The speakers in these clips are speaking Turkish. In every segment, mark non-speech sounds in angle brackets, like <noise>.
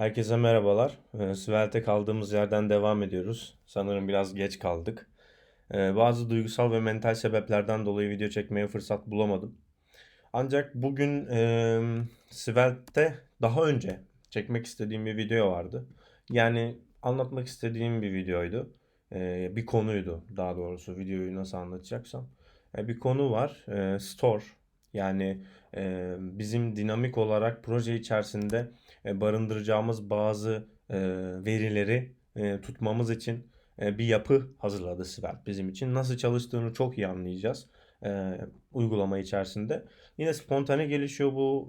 Herkese merhabalar. Ee, Svelte kaldığımız yerden devam ediyoruz. Sanırım biraz geç kaldık. Ee, bazı duygusal ve mental sebeplerden dolayı video çekmeye fırsat bulamadım. Ancak bugün e, Svelte'de daha önce çekmek istediğim bir video vardı. Yani anlatmak istediğim bir videoydu. Ee, bir konuydu daha doğrusu videoyu nasıl anlatacaksam. Ee, bir konu var. Ee, store. Yani e, bizim dinamik olarak proje içerisinde e, barındıracağımız bazı e, verileri e, tutmamız için e, bir yapı hazırladı Svelte bizim için. Nasıl çalıştığını çok iyi anlayacağız e, uygulama içerisinde. Yine spontane gelişiyor bu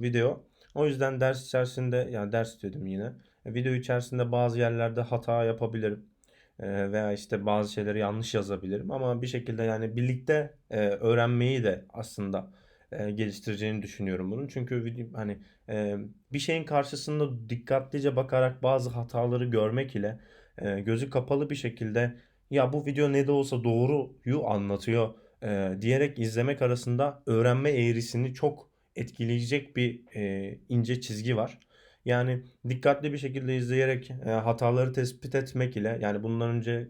e, video. O yüzden ders içerisinde yani ders dedim yine. E, video içerisinde bazı yerlerde hata yapabilirim. Veya işte bazı şeyleri yanlış yazabilirim ama bir şekilde yani birlikte öğrenmeyi de aslında e, geliştireceğini düşünüyorum bunun. Çünkü hani e, bir şeyin karşısında dikkatlice bakarak bazı hataları görmek ile e, gözü kapalı bir şekilde ya bu video ne de olsa doğruyu anlatıyor diyerek izlemek arasında öğrenme eğrisini çok etkileyecek bir ince çizgi var. Yani dikkatli bir şekilde izleyerek hataları tespit etmek ile yani bundan önce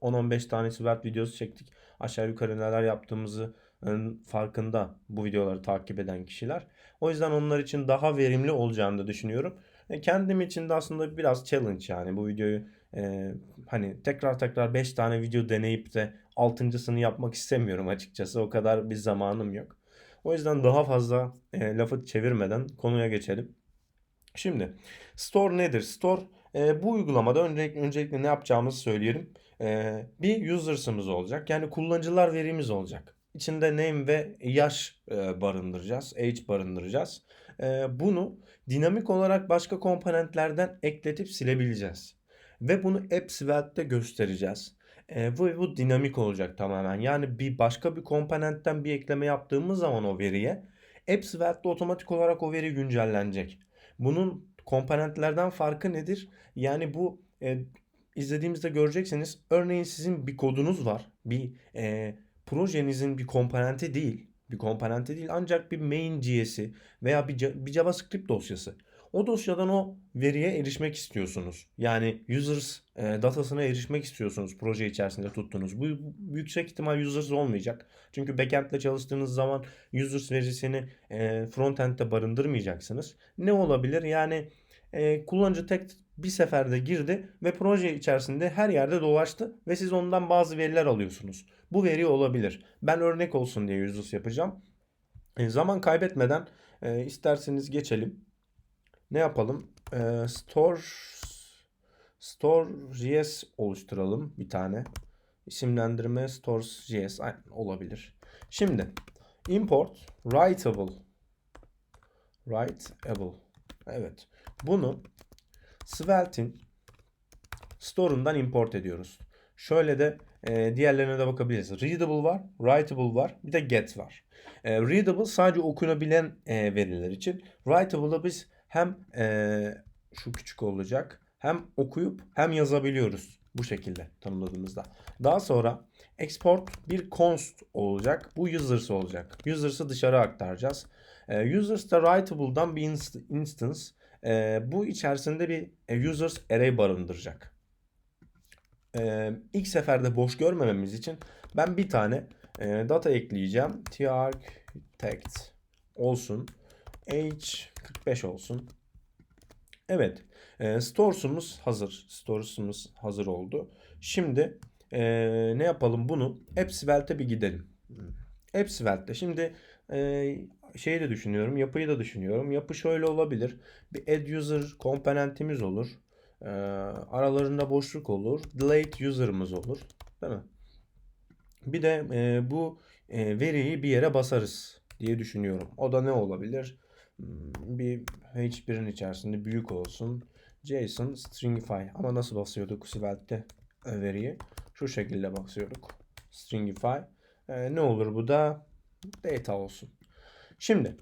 10-15 tane Svelte videosu çektik. Aşağı yukarı neler yaptığımızı farkında bu videoları takip eden kişiler. O yüzden onlar için daha verimli olacağını da düşünüyorum. E, kendim için de aslında biraz challenge yani bu videoyu e, hani tekrar tekrar 5 tane video deneyip de altıncısını yapmak istemiyorum açıkçası. O kadar bir zamanım yok. O yüzden daha fazla e, lafı çevirmeden konuya geçelim. Şimdi store nedir? Store e, bu uygulamada öncelikle, öncelikle ne yapacağımızı söyleyelim. E, bir users'ımız olacak. Yani kullanıcılar verimiz olacak. İçinde name ve yaş e, barındıracağız. Age barındıracağız. E, bunu dinamik olarak başka komponentlerden ekletip silebileceğiz. Ve bunu App Svelte'de göstereceğiz. E, bu, bu dinamik olacak tamamen. Yani bir başka bir komponentten bir ekleme yaptığımız zaman o veriye App Svelte'de otomatik olarak o veri güncellenecek. Bunun komponentlerden farkı nedir? Yani bu e, izlediğimizde göreceksiniz. Örneğin sizin bir kodunuz var. Bir e, projenizin bir komponenti değil. Bir komponenti değil ancak bir main.js'i veya bir, bir JavaScript dosyası. O dosyadan o veriye erişmek istiyorsunuz. Yani users e, datasına erişmek istiyorsunuz proje içerisinde tuttuğunuz. Bu, yüksek ihtimal users olmayacak. Çünkü backend ile çalıştığınız zaman users verisini e, frontend'de barındırmayacaksınız. Ne olabilir? Yani e, kullanıcı tek bir seferde girdi ve proje içerisinde her yerde dolaştı ve siz ondan bazı veriler alıyorsunuz. Bu veri olabilir. Ben örnek olsun diye yüzüs yapacağım. E, zaman kaybetmeden e, isterseniz geçelim. Ne yapalım? E, store store.js oluşturalım bir tane. İsimlendirme stores.js olabilir. Şimdi import writable writable evet bunu Svelte'in store'undan import ediyoruz. Şöyle de e, diğerlerine de bakabiliriz. Readable var, writable var, bir de get var. E, readable sadece okunabilen e, veriler için. Writable'da biz hem e, şu küçük olacak hem okuyup hem yazabiliyoruz bu şekilde tanımladığımızda. Daha sonra export bir const olacak. Bu users olacak. Users'ı dışarı aktaracağız. E, users da writable'dan bir inst instance e, bu içerisinde bir e, users array barındıracak. E, ilk seferde boş görmememiz için ben bir tane e, data ekleyeceğim. trarch text olsun. age 45 olsun. Evet. E, stores'umuz hazır. Stores'umuz hazır oldu. Şimdi e, ne yapalım bunu? AppSvelte'e bir gidelim. AppSvelte'de. Şimdi e, şeyi de düşünüyorum. Yapıyı da düşünüyorum. Yapı şöyle olabilir. Bir add user komponentimiz olur. E, aralarında boşluk olur. Delete user'ımız olur. Değil mi? Bir de e, bu e, veriyi bir yere basarız diye düşünüyorum. O da ne olabilir? Hmm, bir H1'in içerisinde büyük olsun. JSON stringify. Ama nasıl basıyorduk Svelte veriyi? Şu şekilde basıyorduk. Stringify. E, ne olur bu da? Data olsun. Şimdi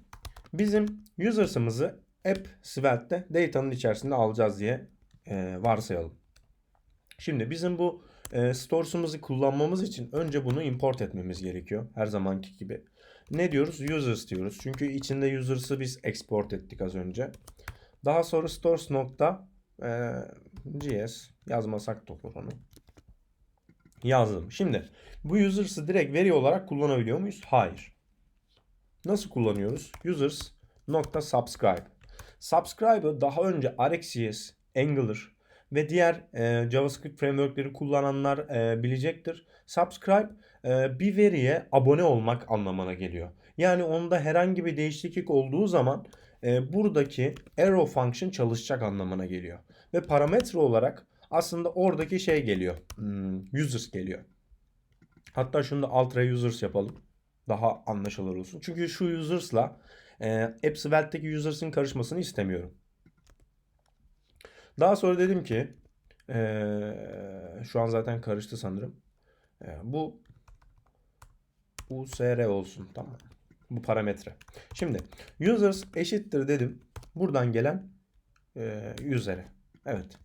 bizim users'ımızı app Svelte'de data'nın içerisinde alacağız diye e, varsayalım. Şimdi bizim bu e, stores'umuzu kullanmamız için önce bunu import etmemiz gerekiyor. Her zamanki gibi. Ne diyoruz? Users diyoruz. Çünkü içinde users'ı biz export ettik az önce. Daha sonra stores nokta e, yazmasak da olur onu. Yazdım. Şimdi bu users'ı direkt veri olarak kullanabiliyor muyuz? Hayır. Nasıl kullanıyoruz? Users nokta subscribe. Subscribe'ı daha önce RxJS, Angular ve diğer e, JavaScript frameworkleri kullananlar e, bilecektir. Subscribe e, bir veriye abone olmak anlamına geliyor. Yani onda herhangi bir değişiklik olduğu zaman e, buradaki arrow function çalışacak anlamına geliyor. Ve parametre olarak aslında oradaki şey geliyor. Hmm, users geliyor. Hatta şunu da ultra users yapalım. Daha anlaşılır olsun. Çünkü şu users'la e, AppSvelte'deki users'ın karışmasını istemiyorum. Daha sonra dedim ki e, şu an zaten karıştı sanırım. E, bu USR olsun. Tamam. Bu parametre. Şimdi users eşittir dedim. Buradan gelen e, user'e. Evet.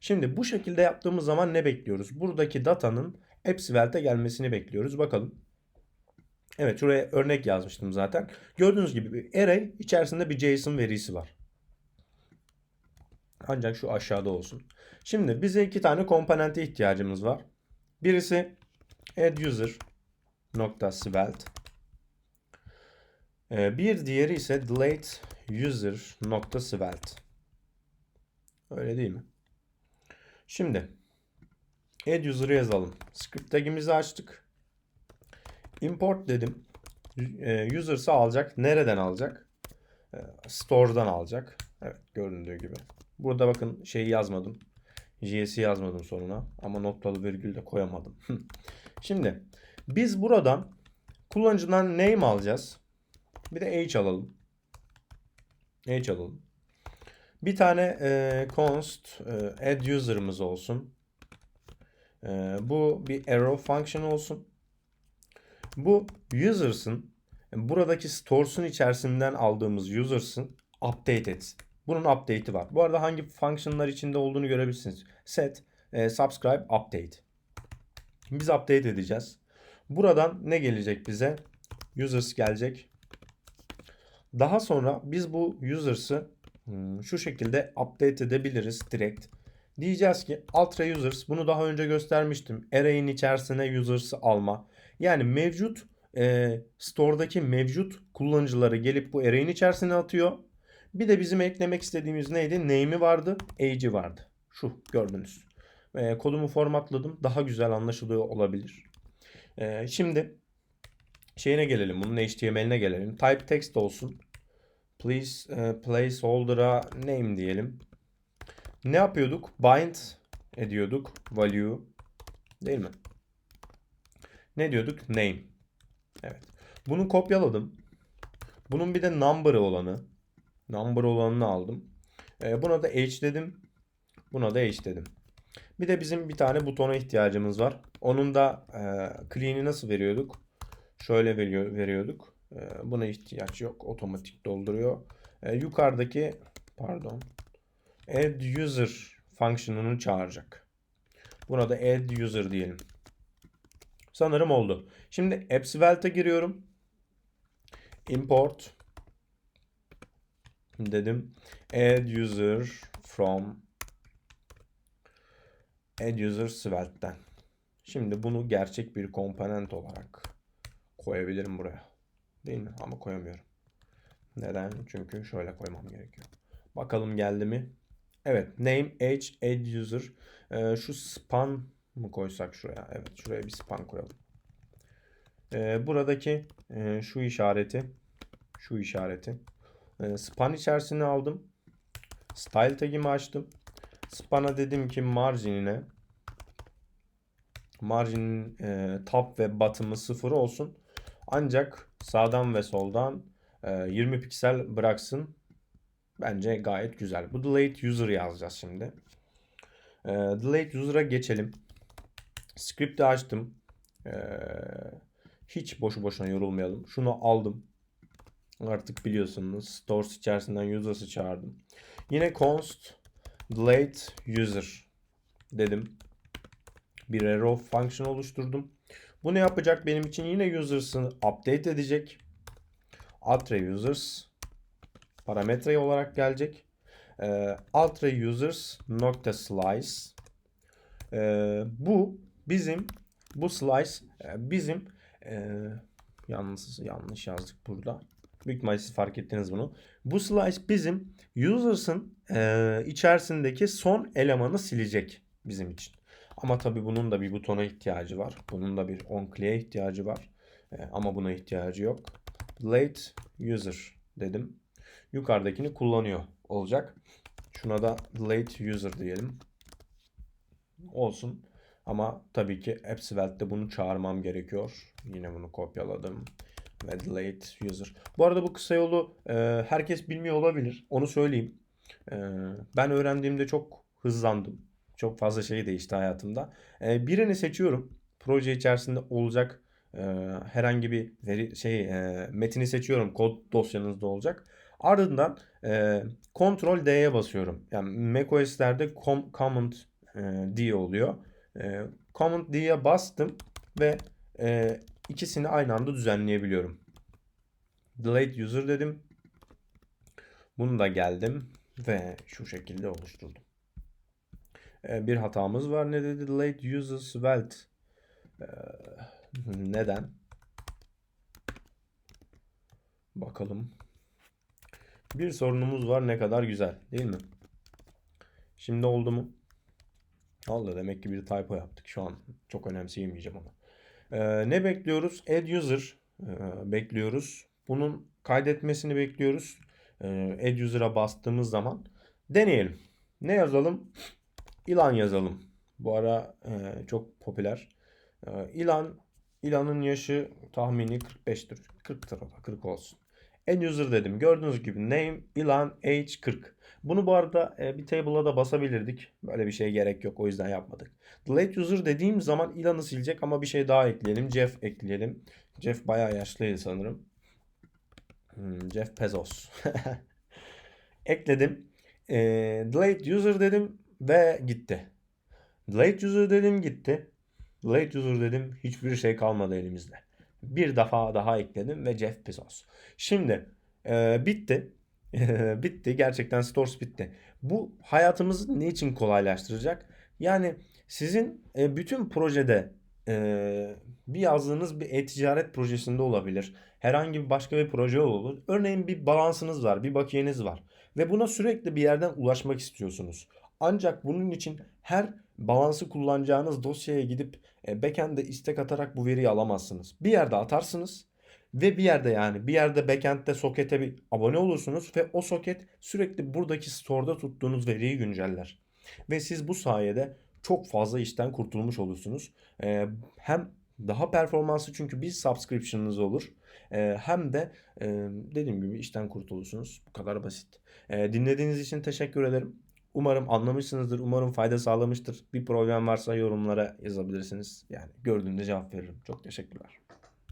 Şimdi bu şekilde yaptığımız zaman ne bekliyoruz? Buradaki datanın AppSvelte'e gelmesini bekliyoruz. Bakalım. Evet şuraya örnek yazmıştım zaten. Gördüğünüz gibi bir array içerisinde bir JSON verisi var. Ancak şu aşağıda olsun. Şimdi bize iki tane komponente ihtiyacımız var. Birisi add user nokta svelte. Ee, Bir diğeri ise delete user nokta. Öyle değil mi? Şimdi add user'ı yazalım. Script tagimizi açtık. Import dedim. E, Users'ı alacak. Nereden alacak? E, Store'dan alacak. Evet göründüğü gibi. Burada bakın şeyi yazmadım. JS'i yazmadım sonuna. Ama noktalı virgül de koyamadım. Şimdi biz buradan kullanıcıdan name alacağız. Bir de age alalım. Age alalım. Bir tane e, const e, add user'ımız olsun. E, bu bir arrow function olsun. Bu users'ın buradaki stores'un içerisinden aldığımız users'ın update etsin. Bunun update'i var. Bu arada hangi function'lar içinde olduğunu görebilirsiniz. Set, e, subscribe, update. Biz update edeceğiz. Buradan ne gelecek bize? Users gelecek. Daha sonra biz bu users'ı hmm, şu şekilde update edebiliriz direkt. Diyeceğiz ki ultra users bunu daha önce göstermiştim. Array'in içerisine users'ı alma. Yani mevcut e, store'daki mevcut kullanıcıları gelip bu array'in içerisine atıyor. Bir de bizim eklemek istediğimiz neydi? Name'i vardı, age'i vardı. Şu gördünüz. E, kodumu formatladım. Daha güzel anlaşılıyor olabilir. E, şimdi şeyine gelelim. Bunun HTML'ine gelelim. Type text olsun. Please e, placeholder'a name diyelim. Ne yapıyorduk? Bind ediyorduk. Value. Değil mi? Ne diyorduk? Name. Evet. Bunu kopyaladım. Bunun bir de number'ı olanı. Number olanını aldım. Ee, buna da h dedim. Buna da h dedim. Bir de bizim bir tane butona ihtiyacımız var. Onun da e, clean'i nasıl veriyorduk? Şöyle veriyor, veriyorduk. E, buna ihtiyaç yok. Otomatik dolduruyor. E, yukarıdaki pardon add user fonksiyonunu çağıracak. Buna da add user diyelim. Sanırım oldu. Şimdi AppSvelte'e giriyorum. Import dedim. Add user from add user Svelte'den. Şimdi bunu gerçek bir komponent olarak koyabilirim buraya. Değil mi? Ama koyamıyorum. Neden? Çünkü şöyle koymam gerekiyor. Bakalım geldi mi? Evet. Name, age, add user. Ee, şu span mı koysak şuraya? Evet. Şuraya bir span koyalım. Ee, buradaki e, şu işareti şu işareti e, span içerisine aldım. Style tagimi açtım. Span'a dedim ki marginine marginin e, top ve bottom'ı sıfır olsun. Ancak sağdan ve soldan e, 20 piksel bıraksın. Bence gayet güzel. Bu delete user yazacağız şimdi. E, delete user'a geçelim. Script'i açtım. E, hiç boşu boşuna yorulmayalım. Şunu aldım. Artık biliyorsunuz stores içerisinden users'ı çağırdım. Yine const delete user dedim. Bir arrow function oluşturdum. Bu ne yapacak benim için? Yine users'ını update edecek. Atre users parametre olarak gelecek. e, users nokta slice e, bu bizim bu slice e, bizim e, yalnız yanlış yazdık burada. Büyük ihtimalle siz fark ettiniz bunu. Bu slice bizim users'ın e, içerisindeki son elemanı silecek bizim için. Ama tabii bunun da bir butona ihtiyacı var. Bunun da bir on clear'e ihtiyacı var. E, ama buna ihtiyacı yok. Late user dedim. Yukarıdakini kullanıyor olacak. Şuna da late user diyelim. Olsun. Ama tabii ki AppSvelte'de bunu çağırmam gerekiyor. Yine bunu kopyaladım. Ve late user. Bu arada bu kısa yolu e, herkes bilmiyor olabilir. Onu söyleyeyim. E, ben öğrendiğimde çok hızlandım. Çok fazla şey değişti hayatımda. E, birini seçiyorum. Proje içerisinde olacak e, herhangi bir veri şey e, metini seçiyorum. Kod dosyanızda olacak. Ardından e, Ctrl D'ye basıyorum. Yani macOS'lerde com, Command e, D oluyor. E, Command D'ye bastım ve e, ikisini aynı anda düzenleyebiliyorum. Delete user dedim. Bunu da geldim ve şu şekilde oluşturdum. E, bir hatamız var. Ne dedi? Delete user svelte. E, neden? Bakalım. Bir sorunumuz var. Ne kadar güzel. Değil mi? Şimdi oldu mu? Oldu. Demek ki bir typo yaptık. Şu an çok önemseyemeyeceğim onu. Ee, ne bekliyoruz? Add user e, bekliyoruz. Bunun kaydetmesini bekliyoruz. Ee, add user'a bastığımız zaman deneyelim. Ne yazalım? İlan yazalım. Bu ara e, çok popüler. E, İlan İlan'ın yaşı tahmini 45'tir. 40'tır o da 40 olsun. End user dedim. Gördüğünüz gibi name ilan age 40. Bunu bu arada e, bir table'a da basabilirdik. Böyle bir şey gerek yok. O yüzden yapmadık. Delete user dediğim zaman ilanı silecek ama bir şey daha ekleyelim. Jeff ekleyelim. Jeff bayağı yaşlıydı sanırım. Hmm, Jeff Bezos. <laughs> Ekledim. E, delete user dedim ve gitti. Delete user dedim gitti. Delete user dedim hiçbir şey kalmadı elimizde. Bir defa daha ekledim ve Jeff Bezos. Şimdi e, bitti. <laughs> bitti. Gerçekten Stores bitti. Bu hayatımızı ne için kolaylaştıracak? Yani sizin e, bütün projede e, bir yazdığınız bir e-ticaret projesinde olabilir. Herhangi bir başka bir proje olur. Örneğin bir balansınız var, bir bakiyeniz var. Ve buna sürekli bir yerden ulaşmak istiyorsunuz. Ancak bunun için her balansı kullanacağınız dosyaya gidip e, backend'e istek atarak bu veriyi alamazsınız. Bir yerde atarsınız ve bir yerde yani bir yerde backend'de sokete bir abone olursunuz ve o soket sürekli buradaki store'da tuttuğunuz veriyi günceller. Ve siz bu sayede çok fazla işten kurtulmuş olursunuz. E, hem daha performanslı çünkü bir subscription'ınız olur. E, hem de e, dediğim gibi işten kurtulursunuz. Bu kadar basit. E, dinlediğiniz için teşekkür ederim. Umarım anlamışsınızdır. Umarım fayda sağlamıştır. Bir problem varsa yorumlara yazabilirsiniz. Yani gördüğümde cevap veririm. Çok teşekkürler.